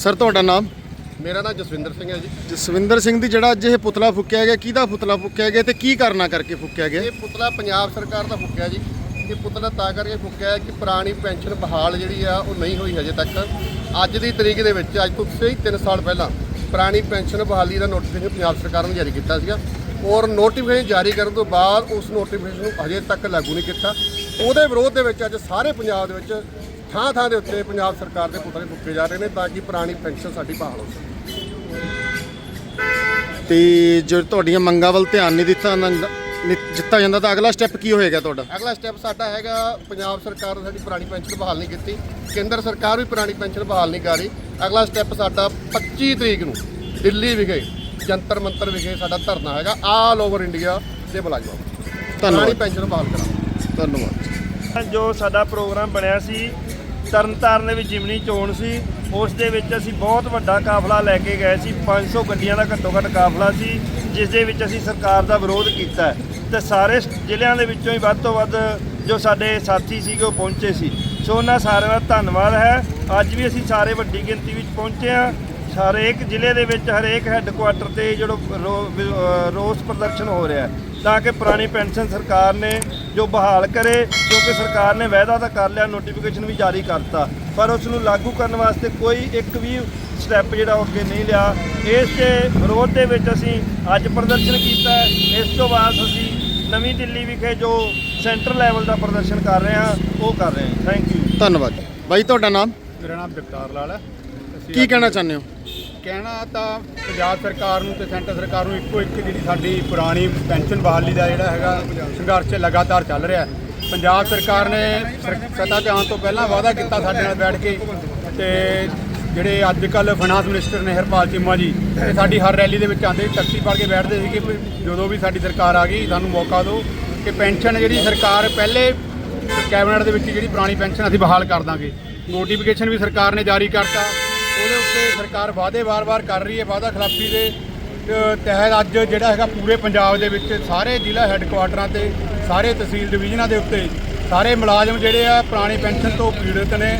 Sir ਤੁਹਾਡਾ ਨਾਮ? ਮੇਰਾ ਨਾਮ ਜਸਵਿੰਦਰ ਸਿੰਘ ਹੈ ਜੀ। ਜਸਵਿੰਦਰ ਸਿੰਘ ਦੀ ਜਿਹੜਾ ਅੱਜ ਇਹ ਪੁਤਲਾ ਫੁੱਕਿਆ ਗਿਆ ਕਿਹਦਾ ਪੁਤਲਾ ਫੁੱਕਿਆ ਗਿਆ ਤੇ ਕੀ ਕਰਨਾ ਕਰਕੇ ਫੁੱਕਿਆ ਗਿਆ? ਇਹ ਪੁਤਲਾ ਪੰਜਾਬ ਸਰਕਾਰ ਦਾ ਫੁੱਕਿਆ ਜੀ। ਇਹ ਪੁਤਲਾ ਤਾਂ ਕਰਕੇ ਫੁੱਕਿਆ ਕਿ ਪੁਰਾਣੀ ਪੈਨਸ਼ਨ ਬਹਾਲ ਜਿਹੜੀ ਆ ਉਹ ਨਹੀਂ ਹੋਈ ਹਜੇ ਤੱਕ। ਅੱਜ ਦੀ ਤਰੀਕ ਦੇ ਵਿੱਚ ਅੱਜ ਤੋਂ ਸਹੀ 3 ਸਾਲ ਪਹਿਲਾਂ ਪੁਰਾਣੀ ਪੈਨਸ਼ਨ ਬਹਾਲੀ ਦਾ ਨੋਟੀਫਿਕੇਸ਼ਨ ਪੰਜਾਬ ਸਰਕਾਰ ਨੇ ਜਾਰੀ ਕੀਤਾ ਸੀਗਾ। ਔਰ ਨੋਟੀਫਿਕੇਸ਼ਨ ਜਾਰੀ ਕਰਨ ਤੋਂ ਬਾਅਦ ਉਸ ਨੋਟੀਫਿਕੇਸ਼ਨ ਨੂੰ ਹਜੇ ਤੱਕ ਲਾਗੂ ਨਹੀਂ ਕੀਤਾ। ਉਹਦੇ ਵਿਰੋਧ ਦੇ ਵਿੱਚ ਅੱਜ ਸਾਰੇ ਪੰਜਾਬ ਦੇ ਵਿੱਚ ਥਾਂ ਥਾਂ ਦੇ ਉੱਤੇ ਪੰਜਾਬ ਸਰਕਾਰ ਦੇ ਪੁਤਲੇ ਫੁੱਕੇ ਜਾ ਰਹੇ ਨੇ ਤਾਂ ਕਿ ਪੁਰਾਣੀ ਪੈਨਸ਼ਨ ਸਾਡੀ ਬਹਾਲ ਹੋ ਸਕੇ। ਤੇ ਜੇ ਤੁਹਾਡੀਆਂ ਮੰਗਾਂ ਵੱਲ ਧਿਆਨ ਨਹੀਂ ਦਿੱਤਾ ਨਾ- ਨਹੀਂ ਦਿੱਤਾ ਜਾਂਦਾ ਤਾਂ ਅਗਲਾ ਸਟੈਪ ਕੀ ਹੋਏਗਾ ਤੁਹਾਡਾ? ਅਗਲਾ ਸਟੈਪ ਸਾਡਾ ਹੈਗਾ ਪੰਜਾਬ ਸਰਕਾਰ ਨੇ ਸਾਡੀ ਪੁਰਾਣੀ ਪੈਨਸ਼ਨ ਬਹਾਲ ਨਹੀਂ ਕੀਤੀ ਕੇਂਦਰ ਸਰਕਾਰ ਵੀ ਪੁਰਾਣੀ ਪੈਨਸ਼ਨ ਬਹਾਲ ਨਹੀਂ ਕਰ ਰਹੀ। ਅਗਲਾ ਸਟੈਪ ਸਾਡਾ 25 ਤਰੀਕ ਨੂੰ ਦਿੱਲੀ ਵਿਖੇ ਜੰਤਰ ਮੰਤਰ ਵਿਖੇ ਸਾਡਾ ਧਰਨਾ ਹੈਗਾ ਆਲ ਓਵਰ ਇੰਡੀਆ ਦੇ ਮੁਲਾਜ਼ਮਾਂ ਪੁਰਾਣੀ ਧੰਨਵਾਦ। ਪੈਨਸ਼ਨ ਬਹਾਲ ਕਰਾਂਗੇ ਧੰਨਵਾਦ। ਜੋ ਸਾਡਾ ਪ੍ਰੋਗਰਾਮ ਬਣਿਆ ਸੀ ਤਰਨਤਾਰਨ ਦੇ ਵਿੱਚ ਜਿਮਨੀ ਚੋਣ ਸੀ, ਉਸ ਦੇ ਵਿੱਚ ਅਸੀਂ ਬਹੁਤ ਵੱਡਾ ਕਾਫਲਾ ਲੈ ਕੇ ਗਏ ਸੀ 500 ਗੱਡੀਆਂ ਦਾ ਘੱਟੋ ਘੱਟ ਕਾਫਲਾ ਸੀ, ਜਿਸ ਦੇ ਵਿੱਚ ਅਸੀਂ ਸਰਕਾਰ ਦਾ ਵਿਰੋਧ ਕੀਤਾ ਹੈ। ਤੇ ਸਾਰੇ ਜ਼ਿਲ੍ਹਿਆਂ ਦੇ ਵਿੱਚੋਂ ਹੀ ਵੱਧ ਤੋਂ ਵੱਧ ਜੋ ਸਾਡੇ ਸਾਥੀ ਸੀਗੇ ਉਹ ਪਹੁੰਚੇ ਸੀ। ਸੋ ਉਹਨਾਂ ਸਾਰਿਆਂ ਦਾ ਧੰਨਵਾਦ ਹੈ। ਅੱਜ ਵੀ ਅਸੀਂ ਸਾਰੇ ਵੱਡੀ ਗਿਣਤੀ ਵਿੱਚ ਪਹੁੰਚੇ ਹਾਂ। ਹਰੇਕ ਜ਼ਿਲ੍ਹੇ ਦੇ ਵਿੱਚ ਹਰੇਕ ਹੈੱਡਕੁਆਟਰ ਤੇ ਜਿਹੜਾ ਰੋ- ਰੋਸ ਪ੍ਰਦਰਸ਼ਨ ਹੋ ਰਿਹਾ ਤਾਂ ਕਿ ਪੁਰਾਣੀ ਪੈਨਸ਼ਨ ਸਰਕਾਰ ਨੇ ਜੋ ਬਹਾਲ ਕਰੇ ਕਿਉਂਕਿ ਸਰਕਾਰ ਨੇ ਵਾਅਦਾ ਤਾਂ ਕਰ ਲਿਆ ਨੋਟੀਫਿਕੇਸ਼ਨ ਵੀ ਜਾਰੀ ਕਰਤਾ। ਪਰ ਉਸ ਨੂੰ ਲਾਗੂ ਕਰਨ ਵਾਸਤੇ ਕੋਈ ਇੱਕ ਵੀ ਸਟੈਪ ਜਿਹੜਾ ਉਹ ਅੱਗੇ ਨਹੀਂ ਲਿਆ। ਇਸ ਦੇ ਵਿਰੋਧ ਦੇ ਵਿੱਚ ਅਸੀਂ ਅੱਜ ਪ੍ਰਦਰਸ਼ਨ ਕੀਤਾ ਹੈ। ਇਸ ਤੋਂ ਬਾਅਦ ਅਸੀਂ ਨਵੀਂ ਦਿੱਲੀ ਵਿਖੇ ਜੋ ਸੈਂਟਰ ਲੈਵਲ ਦਾ ਪ੍ਰਦਰਸ਼ਨ ਕਰ ਰਹੇ ਹਾਂ ਉਹ ਕਰ ਰਹੇ ਹਾਂ। ਥੈਂਕ ਯੂ ਧੰਨਵਾਦ। ਬਾਈ ਤੁਹਾਡਾ ਨਾਮ? ਮੇਰਾ ਨਾਮ ਜਗਤਾਰ ਲਾਲ ਹੈ। ਕੀ ਕਹਿਣਾ ਚਾਹੁੰਦੇ ਹੋ? ਕਹਿਣਾ ਤਾਂ ਪੰਜਾਬ ਸਰਕਾਰ ਨੂੰ ਤੇ ਸੈਂਟਰ ਸਰਕਾਰ ਨੂੰ ਇੱਕੋ ਇੱਕ ਜਿਹੜੀ ਸਾਡੀ ਪੁਰਾਣੀ ਪੈਨਸ਼ਨ ਬਹਾਲੀ ਦਾ ਜਿਹੜਾ ਹੈਗਾ ਸੰਘਰਸ਼ ਲਗਾਤਾਰ ਚੱਲ ਰਿਹਾ ਹੈ। ਪੰਜਾਬ ਸਰਕਾਰ ਨੇ ਸਰ- 'ਤੇ ਆਉਣ ਤੋਂ ਪਹਿਲਾਂ ਵਾਅਦਾ ਕੀਤਾ ਸਾਡੇ ਨਾਲ ਬੈਠ ਕੇ ਤੇ ਜਿਹੜੇ ਅੱਜ ਕੱਲ ਫਾਈਨਾਂਸ ਮਿਨਿਸਟਰ ਨੇ ਹਰਪਾਲ ਚੀਮਾ ਜੀ, ਇਹ ਸਾਡੀ ਹਰ ਰੈਲੀ ਦੇ ਵਿੱਚ ਆਉਂਦੇ ਟੈਕਸੀ ਫੜ ਕੇ ਬੈਠਦੇ ਸੀਗੇ ਵੀ ਜਦੋਂ ਵੀ ਸਾਡੀ ਸਰਕਾਰ ਆ ਗਈ, ਸਾਨੂੰ ਮੌਕਾ ਦਿਓ ਕਿ ਪੈਨਸ਼ਨ ਜਿਹੜੀ ਸਰਕਾਰ ਪਹਿਲੇ ਕੈਬਨਿਟ ਦੇ ਵਿੱਚ ਜਿਹੜੀ ਪੁਰਾਣੀ ਪੈਨਸ਼ਨ ਅਸੀਂ ਬਹਾਲ ਕਰ ਦਾਂਗੇ। ਨੋਟੀਫਿਕੇਸ਼ਨ ਵੀ ਸਰਕਾਰ ਨੇ ਜਾਰੀ ਕਰਤਾ। ਉਹਦੇ ਉੱਤੇ ਸਰਕਾਰ ਵਾਅਦੇ ਵਾਰ-ਵਾਰ ਕਰ ਰਹੀ ਹੈ, ਵਾਅਦਾ ਖਿਲਾਫੀ ਦੇ ਤਹਿਤ ਅੱਜ ਜਿਹੜਾ ਹੈਗਾ ਪੂਰੇ ਪੰਜਾਬ ਦੇ ਵਿੱਚ ਸਾਰੇ ਜ਼ਿਲ੍ਹਾ ਹੈੱਡਕੁਆਟਰਾਂ ਤੇ, ਸਾਰੇ ਤਹਿਸੀਲ ਡਿਵੀਜ਼ਨਾਂ ਦੇ ਉੱਤੇ ਸਾਰੇ ਮੁਲਾਜ਼ਮ ਜਿਹੜੇ ਆ, ਪੁਰਾਣੀ ਪੈਨਸ਼ਨ ਤੋਂ ਪੀੜਤ ਨੇ,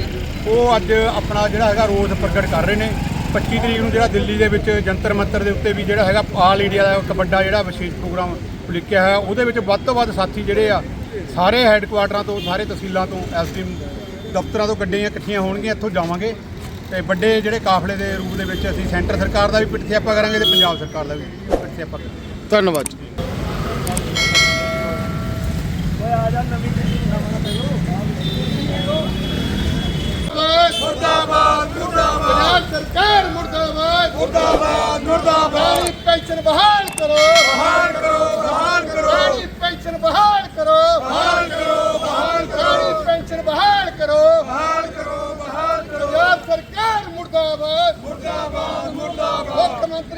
ਉਹ ਅੱਜ ਆਪਣਾ ਜਿਹੜਾ ਹੈਗਾ ਰੋਸ ਪ੍ਰਗਟ ਕਰ ਰਹੇ ਨੇ। 25 ਤਰੀਕ ਨੂੰ ਜਿਹੜਾ ਦਿੱਲੀ ਦੇ ਵਿੱਚ ਜੰਤਰ ਮੰਤਰ ਦੇ ਉੱਤੇ ਵੀ ਜਿਹੜਾ ਹੈਗਾ ਆਲ ਇੰਡੀਆ ਦਾ ਇੱਕ ਵੱਡਾ ਜਿਹੜਾ ਵਿਸ਼ੇਸ਼ ਪ੍ਰੋਗਰਾਮ ਲਿਖਿਆ ਹੋਇਆ, ਉਹਦੇ ਵਿੱਚ ਵੱਧ ਤੋਂ ਵੱਧ ਸਾਥੀ ਜਿਹੜੇ ਆ, ਸਾਰੇ ਹੈੱਡਕੁਆਟਰਾਂ ਤੋਂ, ਸਾਰੇ ਤਹਿਸੀਲਾਂ ਤੋਂ ਐਸਡੀ ਦਫ਼ਤਰਾਂ ਤੋਂ ਗੱਡੀਆਂ ਇਕੱਠੀਆਂ ਹੋਣਗੀਆਂ, ਇੱਥੋਂ ਜਾਵਾਂਗੇ। ਤੇ ਵੱਡੇ ਜਿਹੜੇ ਕਾਫਲੇ ਦੇ ਰੂਪ ਦੇ ਵਿੱਚ ਅਸੀਂ ਸੈਂਟਰ ਸਰਕਾਰ ਦਾ ਵੀ ਪਿੱਠ ਸਿਆਪਾ ਕਰਾਂਗੇ ਤੇ ਪੰਜਾਬ ਸਰਕਾਰ ਦਾ ਵੀ ਪਿੱਠ ਸਿਆਪਾ ਕਰਾਂਗੇ। ਧੰਨਵਾਦ ਜੀ। ਓਏ ਆ ਜਾ ਨਵੀਂ ਦਿੱਲੀ ਮੁਰਦਾਬਾਦ ਮੁਰਦਾਬਾਦ। ਪੰਜਾਬ ਸਰਕਾਰ ਮੁਰਦਾਬਾਦ। ਮੁਰਦਾਬਾਦ ਮੁਰਦਾਬਾਦ। ਪੈਨਸ਼ਨ ਬਹਾਲ ਕਰੋ ਬਹਾਲ ਕਰੋ ਪੈਨਸ਼ਨ ਬਹਾਲ ਕਰੋ ਬਹਾਲ ਕਰੋ ਬਹਾਲ ਕਰੋ ਪੈਨਸ਼ਨ ਬਹਾਲ ਕਰੋ ਬਹਾਲ ਕਰੋ ਬਹਾਲ ਕਰੋ ਪੰਜਾਬ ਸਰਕਾਰ ਮੁਰਦਾਬਾਦ ਮੁਰਦਾਬਾਦ ਮੁਰਦਾਬਾਦ ਮੁੱਖ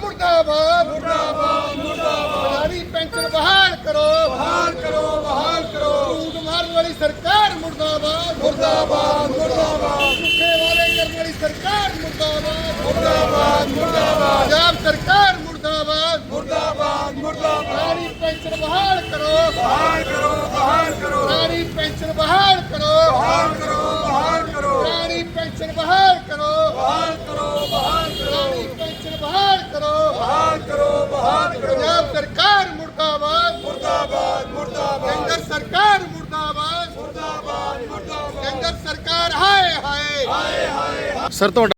ਮੁਰਦਾਬਾਦ ਮੁਰਦਾਬਾਦ ਮੁਰਦਾਬਾਦ। ਪੈਨਸ਼ਨ ਬਹਾਲ ਕਰੋ। ਬਹਾਲ ਕਰੋ ਬਹਾਲ ਕਰੋ। ਝੂਠ ਮਾਰਨ ਵਾਲੀ ਸਰਕਾਰ ਮੁਰਦਾਬਾਦ। ਮੁਰਦਾਬਾਦ ਮੁਰਦਾਬਾਦ। ਝੂਠੇ ਵਾਅਦੇ ਕਰਨ ਵਾਲੀ ਸਰਕਾਰ ਮੁਰਦਾਬਾਦ। ਮੁਰਦਾਬਾਦ। ਸਰਕਾਰ ਮੁਰਦਾਬਾਦ। ਮੁਰਦਾਬਾਦ ਮੁਰਦਾਬਾਦ। ਕੇਂਦਰ ਸਰਕਾਰ ਹਾਏ ਹਾਏ। ਸਰ ਤੁਹਾਡਾ